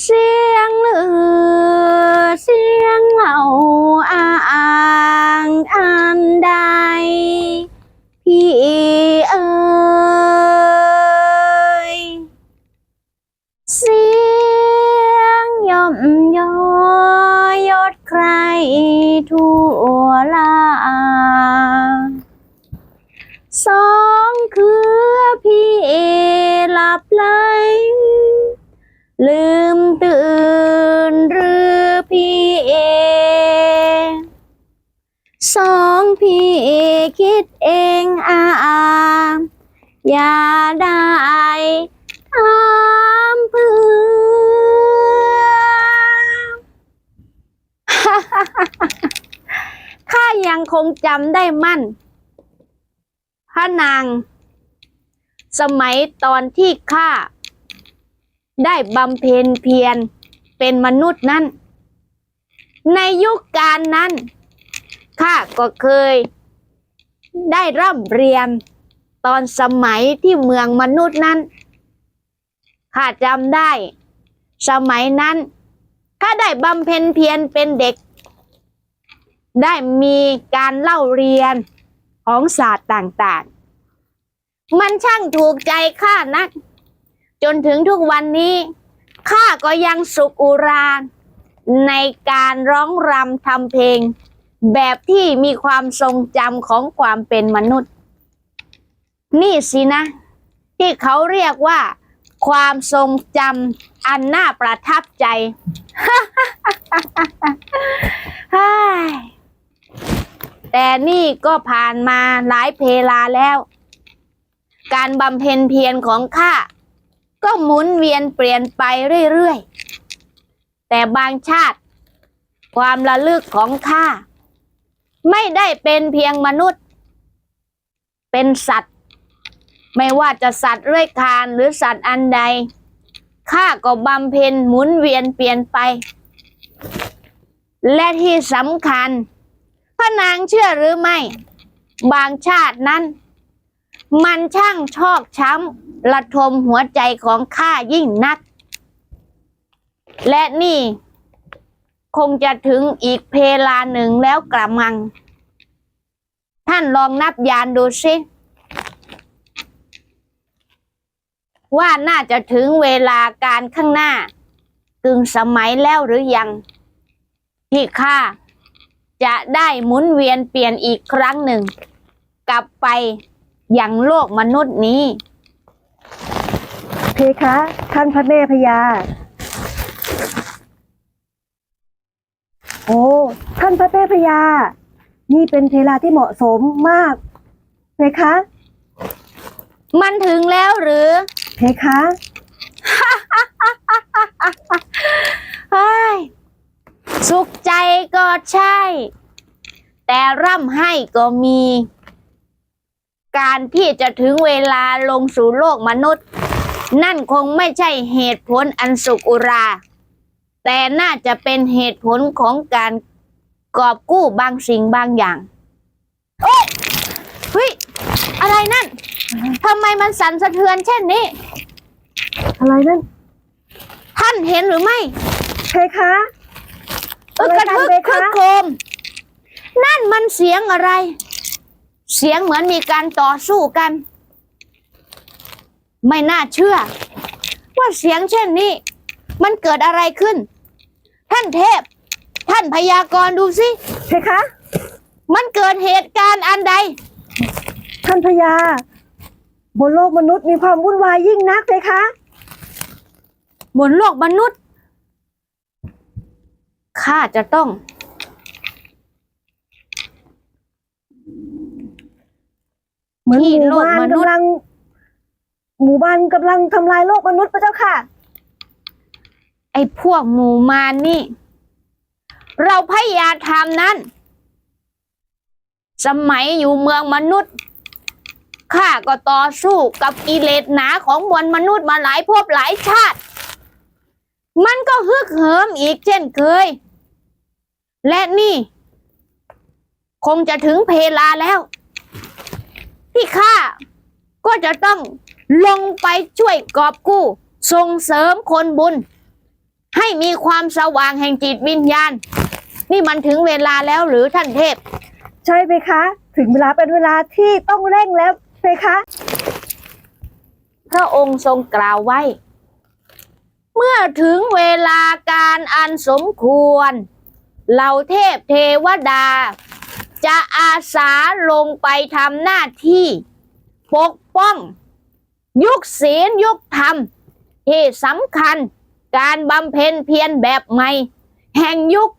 เสียงลือเสียงเหล่า สองพี่คิดเองอาอย่าได้ทำเพื่อข้ายังคงจำได้มั่น พระนาง สมัยตอนที่ข้าได้บำเพ็ญเพียรเป็นมนุษย์นั้น ในยุคการนั้น ข้าก็เคย ได้ร่ำเรียน ตอนสมัยที่เมืองมนุษย์นั้นข้าจำได้ สมัยนั้นข้าได้บำเพ็ญเพียรเป็นเด็ก ได้มีการเล่าเรียนของศาสตร์ต่างๆ มันช่างถูกใจข้านัก จนถึงทุกวันนี้ข้าก็ยังสุขอุราในการร้องรำทำเพลง แบบที่มีความทรงจำของความเป็นมนุษย์ นี่สินะ ที่เขาเรียกว่า ความทรงจำอันน่าประทับใจ แต่นี่ก็ผ่านมาหลายเพลาแล้ว การบำเพ็ญเพียรของข้าก็หมุนเวียนเปลี่ยนไปเรื่อย ๆ แต่บางชาติ ความระลึกของข้า ไม่ได้เป็นเพียงมนุษย์ เป็นสัตว์ ไม่ว่าจะสัตว์เลื้อยคลานหรือสัตว์อันใดข้าก็บำเพ็ญหมุนเวียนเปลี่ยนไป และที่สำคัญ พระนางเชื่อหรือไม่ บางชาตินั้น มันช่างชอกช้ำระทมหัวใจของข้ายิ่งนัก และนี่ คงจะถึงอีกเพลาหนึ่งแล้วกระมัง ท่านลองนับยานดูสิว่าน่าจะถึงเวลาการข้างหน้ากึ่งสมัยแล้วหรือยัง ที่ข้าจะได้หมุนเวียนเปลี่ยนอีกครั้งหนึ่ง กลับไปอยังโลกมนุษย์นี้ เพคะ ท่านพระแม่พญา อ้ ท่านพระแม่พญานี่เป็นเวลาที่เหมาะสมมากเพคะ มันถึงแล้วหรือเพคะเฮ้ยสุขใจก็ใช่ แต่ร่ำให้ก็มี การที่จะถึงเวลาลงสู่โลกมนุษย์ นั่นคงไม่ใช่เหตุผลอันสุขอุรา แต่น่าจะเป็นเหตุผลของการกอบกู้บางสิ่งบางอย่าง โอ๊ยเฮ้ย อะไรนั่นทำไมมันสั่นสะเทือนเช่นนี้ อะไรนั่นท่านเห็นหรือไม่เพคะเออกระทึกอะไรกันเบคะ คึกโครม นั่นมันเสียงอะไร เสียงเหมือนมีการต่อสู้กัน ไม่น่าเชื่อ ว่าเสียงเช่นนี้ มันเกิดอะไรขึ้น ท่านเทพ ท่านพยากรณ์ดูสิเพคะ มันเกิดเหตุการณ์อันใด ท่านพญาบนโลกมนุษย์มีความวุ่นวายยิ่งนักเพคะ บนโลกมนุษย์ข้าจะต้อง เหมือนที่หมู่โลกบ้านมนุษย์กำลัง หมู่บ้านกำลังทำลายโลกมนุษย์พระเจ้าค่ะ ไอ้พวกหมู่มารนี่ เราพยายามทำนั้น สมัยอยู่เมืองมนุษย์ข้าก็ต่อสู้กับกิเลสหนาของมวลมนุษย์มาหลายภพหลายชาติ มันก็ฮึกเหิมอีกเช่นเคย และนี่ คงจะถึงเพลาแล้ว ที่ข้าก็จะต้องลงไปช่วยกอบกู้ ส่งเสริมคนบุญ ให้มีความสว่างแห่งจิตวิญญาณ นี่มันถึงเวลาแล้วหรือท่านเทพ ใช่เพคะ ถึงเวลาเป็นเวลาที่ต้องเร่งแล้วเพคะ พระองค์ทรงกล่าวไว้ เมื่อถึงเวลาการอันสมควร เหล่าเทพเทวดา จะอาสาลงไปทำหน้าที่ ปกป้อง ยุคศีลยุคธรรมที่สำคัญ การบำเพ็ญเพียรแบบใหม่ แห่งยุค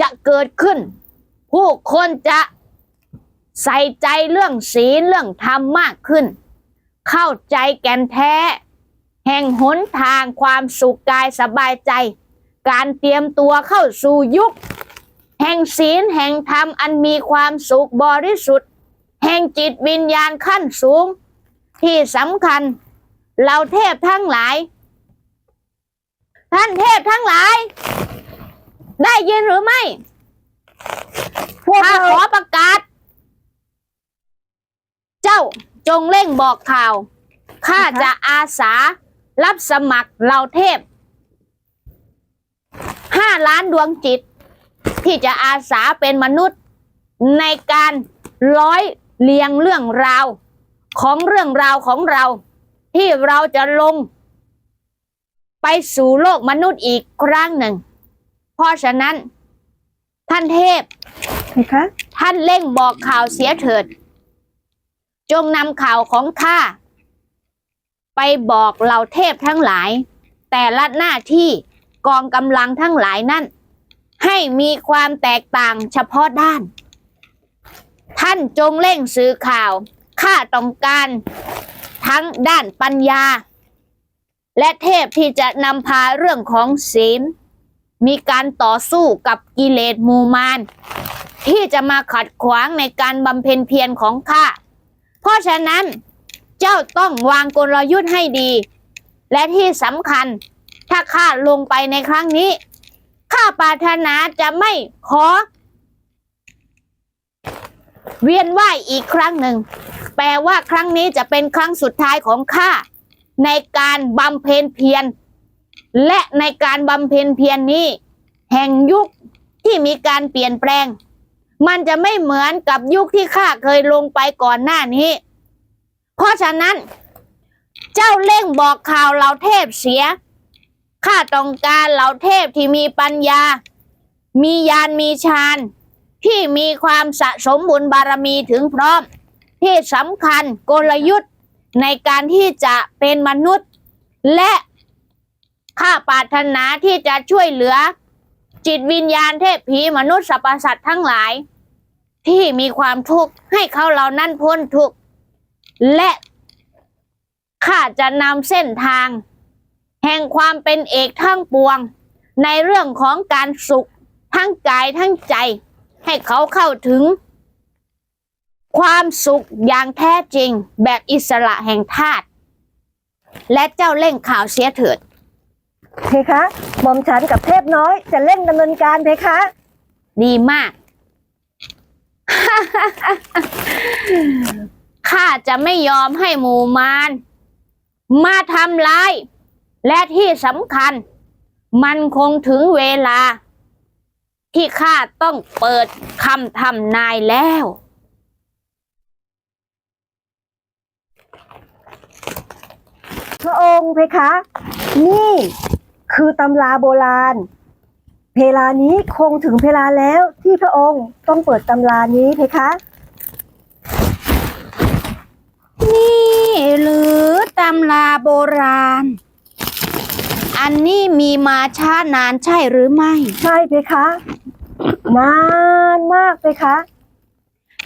จะเกิดขึ้น ผู้คนจะใส่ใจเรื่องศีลเรื่องธรรมมากขึ้น เข้าใจแก่นแท้ แห่งหนทางความสุขกายสบายใจ การเตรียมตัวเข้าสู่ยุค แห่งศีลแห่งธรรมอันมีความสุขบริสุทธิ์ แห่งจิตวิญญาณขั้นสูง ที่สำคัญเหล่าเทพทั้งหลาย ท่านเทพทั้งหลาย ได้ยินหรือไม่พวกข้าเราขอประกาศ เจ้าจงเร่งบอกข่าวข้าจะอาสารับสมัครเหล่าเทพห้าล้านดวงจิต ที่จะอาสาเป็นมนุษย์ในการร้อยเรียงเรื่องราว ของเรื่องราวของเรา ที่เราจะลง ไปสู่โลกมนุษย์อีกครั้งหนึ่ง เพราะฉะนั้น ท่านเทพเพคะท่านเร่งบอกข่าวเสียเถิด จงนำข่าวของข้าไปบอกเหล่าเทพทั้งหลาย แต่ละหน้าที่กองกำลังทั้งหลายนั่นให้มีความแตกต่างเฉพาะด้าน ท่านจงเร่งสื่อข่าวข้าต้องการทั้งด้านปัญญา และเทพที่จะนำพาเรื่องของศีล มีการต่อสู้กับกิเลสมูมาน ที่จะมาขัดขวางในการบำเพ็ญเพียรของข้า เพราะฉะนั้นเจ้าต้องวางกลยุทธ์ให้ดี และที่สำคัญถ้าข้าลงไปในครั้งนี้ ข้าปรารถนาจะไม่ขอ เวียนว่ายอีกครั้งหนึ่ง แปลว่าครั้งนี้จะเป็นครั้งสุดท้ายของข้า ในการบำเพ็ญเพียรและในการบำเพ็ญเพียรนนี้ แห่งยุคที่มีการเปลี่ยนแปลง มันจะไม่เหมือนกับยุคที่ข้าเคยลงไปก่อนหน้านี้ เพราะฉะนั้น เจ้าเร่งบอกข่าวเหล่าเทพเสียข้าต้องการเหล่าเทพที่มีปัญญา มีญาณมีฌานที่มีความสะสมบุญบารมีถึงพร้อม ที่สำคัญกลยุทธ์ ในการที่จะเป็นมนุษย์ และข้าปรารถนาที่จะช่วยเหลือ จิตวิญญาณเทพผีมนุษย์สรรพสัตว์ทั้งหลาย ที่มีความทุกข์ให้เขาเหล่านั้นพ้นทุกข์และข้าจะนำเส้นทาง แห่งความเป็นเอกทั้งปวง ในเรื่องของการสุขทั้งกายทั้งใจ ให้เขาเข้าถึง ความสุขอย่างแท้จริง แบบอิสระแห่งธาตุและเจ้าเร่งข่าวเสียเถิด เพคะหม่อมฉันกับเทพน้อยจะเร่งดำเนินการเพคะ ดีมาก ข้าจะไม่ยอมให้หมู่มารมาทำร้าย และที่สำคัญ มันคงถึงเวลา ที่ข้าต้องเปิดคำทำนายแล้ว พระองค์เพคะ นี่คือตำราโบราณ เพลานี้คงถึงเพลาแล้วที่พระองค์ต้องเปิดตำรานี้เพคะ นี่หรือตำราโบราณ อันนี้มีมาช้านานใช่หรือไม่ ใช่เพคะ นานมากเพคะ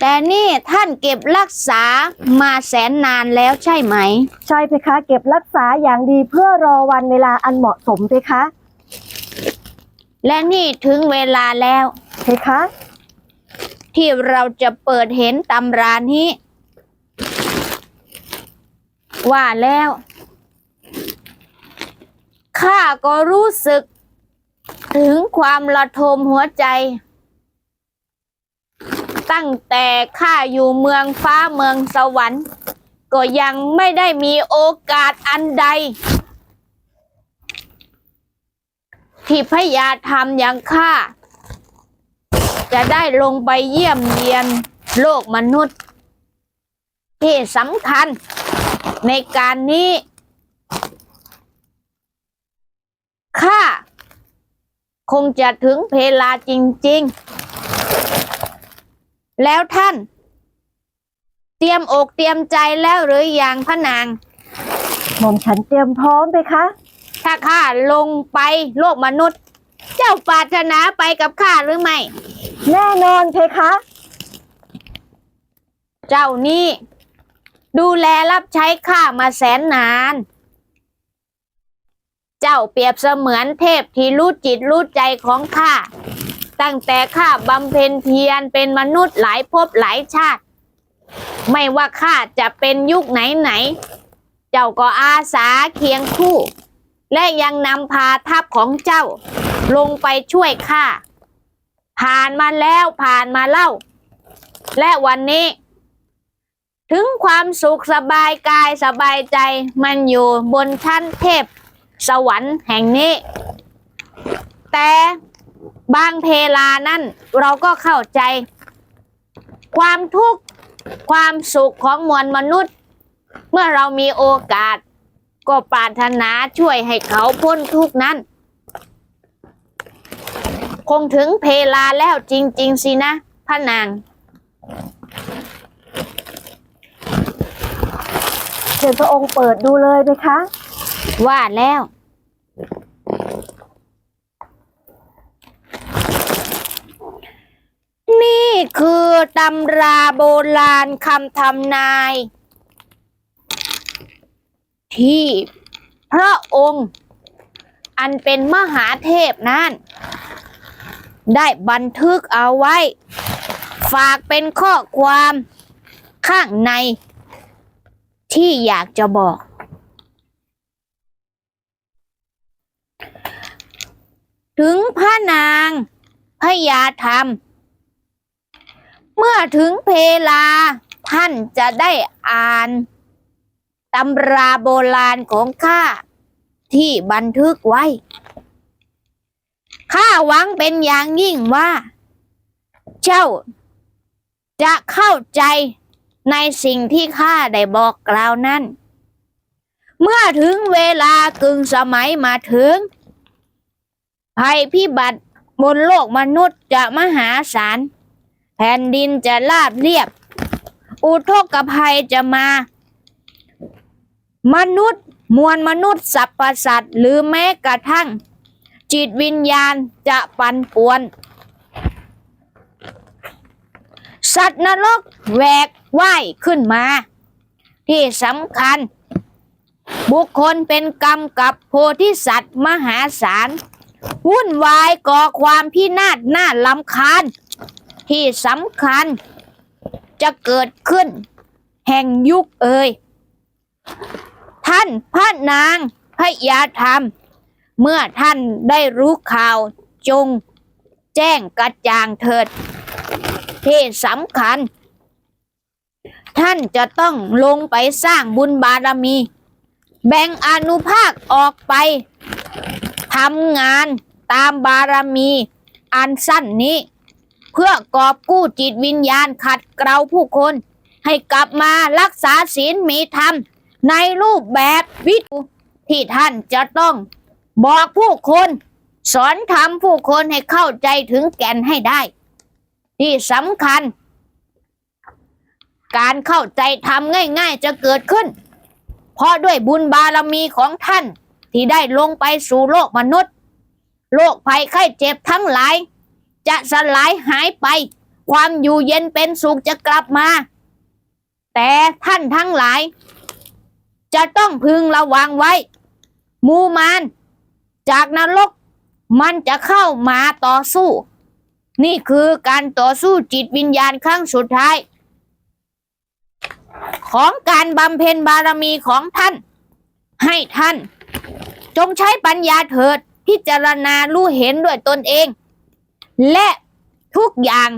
แต่นี่ท่านเก็บรักษามาแสนนานแล้วใช่ไหม ใช่เพคะ เก็บรักษาอย่างดีเพื่อรอวันเวลาอันเหมาะสมเพคะ และนี่ถึงเวลาแล้ว เพคะ ที่เราจะเปิดเห็นตำรานี้ ว่าแล้วข้าก็รู้สึกถึงความระทมหัวใจ ตั้งแต่ข้าอยู่เมืองฟ้าเมืองสวรรค์ ก็ยังไม่ได้มีโอกาสอันใด ที่พยาธรรมอย่างข้า จะได้ลงไปเยี่ยมเยียนโลกมนุษย์ ที่สำคัญในการนี้ข้าคงจะถึงเพลาจริง ๆ แล้วท่าน เตรียมอกเตรียมใจแล้วหรืออยังพระนาง หม่อมฉันเตรียมพร้อมเพคะ ถ้าข้าลงไปโลกมนุษย์ เจ้าปรารถนาไปกับข้าหรือไม่ แน่นอนเพคะ เจ้านี่ ดูแลรับใช้ข้ามาแสนนาน เจ้าเปรียบเสมือนเทพที่รู้จิตรู้ใจของข้า ตั้งแต่ข้าบำเพ็ญเพียรเป็นมนุษย์หลายภพหลายชาติ ไม่ว่าข้าจะเป็นยุคไหนไหนๆเจ้าก็อาสาเคียงคู่ และยังนำพาทัพของเจ้า ลงไปช่วยข้าผ่านมาแล้วผ่านมาเล่า และวันนี้ ถึงความสุขสบายกายสบายใจมันอยู่บนชั้นเทพ สวรรค์แห่งนี้ แต่ บางเพลานั่นเราก็เข้าใจ ความทุกข์ความสุขของมวลมนุษย์ เมื่อเรามีโอกาส ก็ปรารถนาช่วยให้เขาพ้นทุกข์นั้น คงถึงเพลาแล้วจริง ๆ สินะพระนางเชิญพระองค์เปิดดูเลยเพคะ ว่าแล้ว นี่ คือตำราโบราณคำทำนาย ที่พระองค์ อันเป็นมหาเทพนั้นได้บันทึกเอาไว้ ฝากเป็นข้อความข้างใน ที่อยากจะบอก ถึงพระนางพญาธรรม เมื่อถึงเพลา ท่านจะได้อ่านตำราโบราณของข้าที่บันทึกไว้ ข้าหวังเป็นอย่างยิ่งว่า เจ้า จะเข้าใจในสิ่งที่ข้าได้บอกกล่าวนั้น เมื่อถึงเวลากึ่งสมัยมาถึง ภัยพิบัติบนโลกมนุษย์จะมหาศาล แผ่นดินจะราบเรียบ อุทกภัยจะมา มนุษย์มวลมนุษย์สัพพสัตว์หรือแม้กระทั่ง จิตวิญญาณจะปั่นป่วน สัตว์นรกแหวกว่ายขึ้นมา ที่สำคัญ บุคคลเป็นกรรมกับโพธิสัตว์มหาศาล วุ่นวายก่อความพินาศน่าลำคาญ ที่สำคัญ จะเกิดขึ้น แห่งยุคเอ่ยท่านพระนางพระยาธรรม เมื่อท่านได้รู้ข่าวจง แจ้งกระจ่างเถิด ที่สำคัญ ท่านจะต้องลงไปสร้างบุญบารมี แบ่งอนุภาคออกไปทำงานตามบารมี อันสั้นนี้ เพื่อกอบกู้จิตวิญญาณขัดเกลาผู้คน ให้กลับมารักษาศีลมีธรรม ในรูปแบบวิถีที่ท่านจะต้องบอกผู้คน สอนธรรมผู้คนให้เข้าใจถึงแก่นให้ได้ ที่สำคัญ การเข้าใจทำง่าย ๆ จะเกิดขึ้น เพราะด้วยบุญบารมีของท่านที่ได้ลงไปสู่โลกมนุษย์ โรคภัยไข้เจ็บทั้งหลาย จะสลายหายไป ความอยู่เย็นเป็นสุขจะกลับมา แต่ท่านทั้งหลาย จะต้องพึงระวังไว้ มูมาน จากนรกมันจะเข้ามาต่อสู้ นี่คือการต่อสู้จิตวิญญาณครั้งสุดท้าย ของการบำเพ็ญบารมีของท่าน ให้ท่าน จงใช้ปัญญาเถิดพิจารณารู้เห็นด้วยตนเอง และทุกอย่าง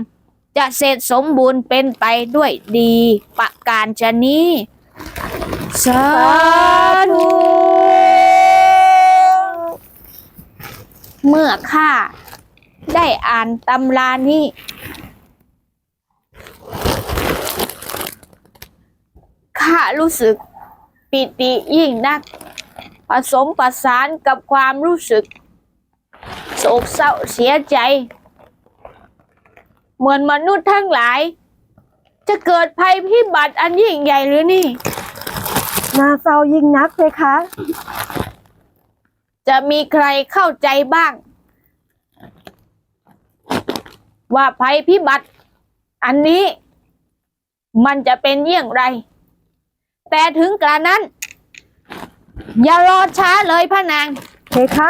จะเสร็จสมบูรณ์เป็นไปด้วยดีประการชนี้ สาธุ เมื่อข้าได้อ่านตำรานี้ ข้ารู้สึกปิติยิ่งนัก ผสมประสานกับความรู้สึก โศกเศร้าเสียใจ เหมือนมนุษย์ทั้งหลาย จะเกิดภัยพิบัติอันยิ่งใหญ่หรือนี่น่าเศร้ายิ่งนักเพคะ จะมีใครเข้าใจบ้าง ว่าภัยพิบัติ อันนี้ มันจะเป็นเยี่ยงไร แต่ถึงกระนั้น อย่ารอช้าเลยพระนาง เพคะ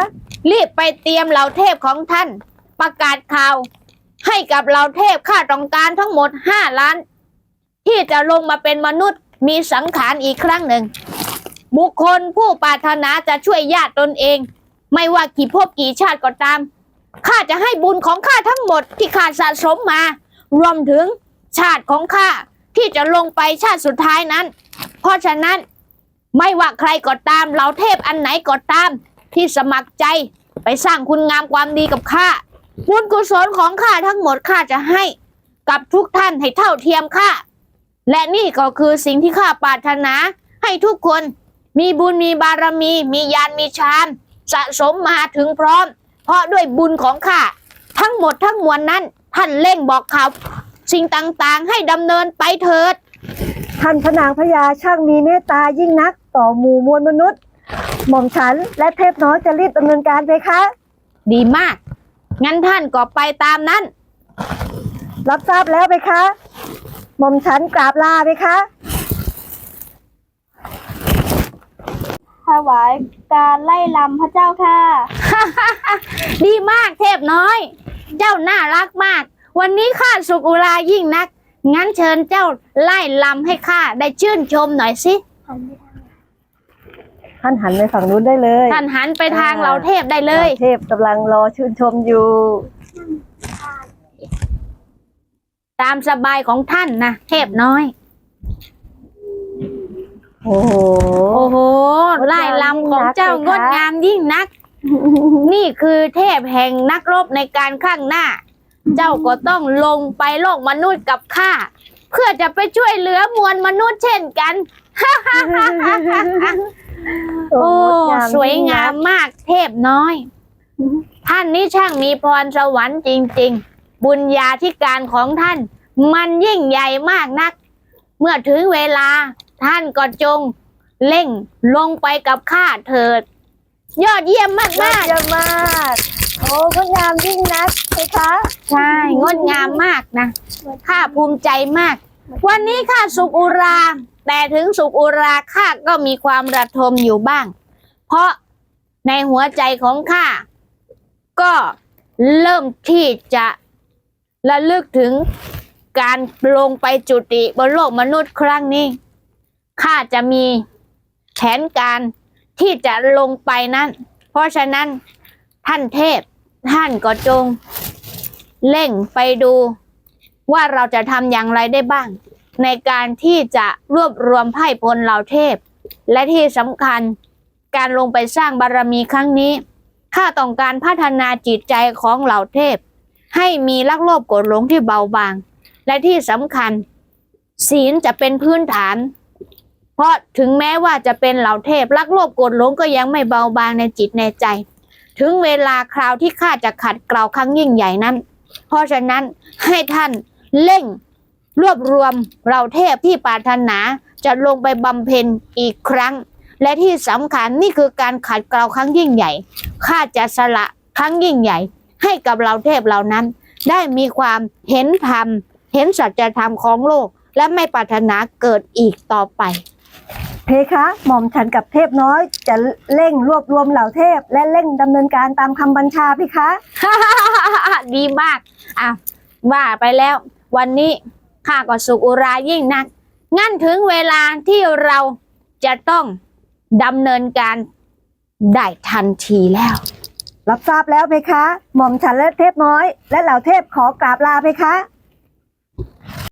รีบไปเตรียมเหล่าเทพของท่าน ประกาศข่าว ให้กับเหล่าเทพข้าต้องการทั้งหมดห้าล้าน ที่จะลงมาเป็นมนุษย์มีสังขารอีกครั้งหนึ่ง บุคคลผู้ปรารถนาจะช่วยญาติตนเอง ไม่ว่ากี่ภพกี่ชาติก็ตามข้าจะให้บุญของข้าทั้งหมดที่ข้าสะสมมา รวมถึงชาติของข้าที่จะลงไปชาติสุดท้ายนั้น เพราะฉะนั้นไม่ว่าใครก็ตามเหล่าเทพอันไหนก็ตาม ที่สมัครใจไปสร้างคุณงามความดีกับข้า บุญกุศลของข้าทั้งหมดข้าจะให้กับทุกท่านให้เท่าเทียมข้าและนี่ก็คือสิ่งที่ข้าปรารถนา ให้ทุกคนมีบุญมีบารมี มียานมีฌานสะสมมาถึงพร้อม เพราะด้วยบุญของข้าทั้งหมดทั้งมวลนั้น ท่านเร่งบอกข่าวสิ่งต่างๆ ให้ดำเนินไปเถิด ท่านพระนางพญาช่างมีเมตตายิ่งนัก ต่อหมู่มวลมนุษย์ หม่อมฉันและเทพน้อยจะรีบดำเนินการเพคะ ดีมาก งั้นท่านก็ไปตามนั้น รับทราบแล้วเพคะ หม่อมฉันกราบลาเพคะถวายการไล่ลำพระเจ้าค่ะ ดีมากเทพน้อย เจ้าน่ารักมาก วันนี้ข้าสุกุรายิ่งนัก งั้นเชิญเจ้าไล่ลำให้ข้าได้ชื่นชมหน่อยสิ ท่านหันไปฝั่งนู้นได้เลยท่านหันไปทางเราเทพได้เลย เทพกำลังรอชื่นชมอยู่ ตามสบายของท่านนะเทพน้อย โอ้โหโอ้โหไล่ลำของเจ้างดงามยิ่งนัก นี่คือเทพแห่งนักรบในการข้างหน้า เจ้าก็ต้องลงไปโลกมนุษย์กับข้าเพื่อจะไปช่วยเหลือมวลมนุษย์เช่นกัน โอ้งดสวยงามมากเทพน้อย ท่านนี่ช่างมีพรสวรรค์จริง ๆ บุญญาธิการของท่าน มันยิ่งใหญ่มากนัก เมื่อถึงเวลาท่านก็จงเร่งลงไปกับข้าเถิด ยอดเยี่ยมมากยอมาดกเยี่ยมมากโอ้งดงามยิ่งนักเพคะใช่งดงามมากนะข้าภูมิใจมาก วันนี้ข้าสุกอุรา แต่ถึงสุกอุราข้าก็มีความระทมอยู่บ้าง เพราะในหัวใจของข้าก็เริ่มที่จะระลึกถึงการลงไปจุติบนโลกมนุษย์ครั้งนี้ข้าจะมีแผนการที่จะลงไปนั้น เพราะฉะนั้นท่านเทพท่านก็จงเร่งไปดูว่าเราจะทำอย่างไรได้บ้าง ในการที่จะรวบรวมไพ่พลเหล่าเทพ และที่สำคัญการลงไปสร้างบารมีครั้งนี้ข้าต้องการพัฒนาจิตใจของเหล่าเทพ ให้มีลักโลภโกรธหลงที่เบาบาง และที่สำคัญ ศีลจะเป็นพื้นฐาน เพราะถึงแม้ว่าจะเป็นเหล่าเทพลักโลภโกรธหลงก็ยังไม่เบาบางในจิตในใจ ถึงเวลาคราวที่ข้าจะขัดเกลาครั้งยิ่งใหญ่นั้น เพราะฉะนั้นให้ท่านเร่ง รวบรวมเราเทพที่ปรารถนาจะลงไปบำเพ็ญอีกครั้ง และที่สำคัญนี่คือการขัดเกลาครั้งยิ่งใหญ่ข้าจะสละครั้งยิ่งใหญ่ ให้กับเราเทพเหล่านั้น ได้มีความเห็นธรรม เห็นสัจธรรมของโลก และไม่ปรารถนาเกิดอีกต่อไปเพคะหม่อมฉันกับเทพน้อย จะเร่งรวบรวมเหล่าเทพ และเร่งดำเนินการตามคำบัญชาเพคะ ดีมากอะว่าไปแล้ว วันนี้ ข้าก็สุขอุรายิ่งนัก งั้นถึงเวลาที่เราจะต้องดำเนินการได้ทันทีแล้ว รับทราบแล้วเพคะ หม่อมฉันและเทพน้อย และเหล่าเทพขอกราบลาเพคะ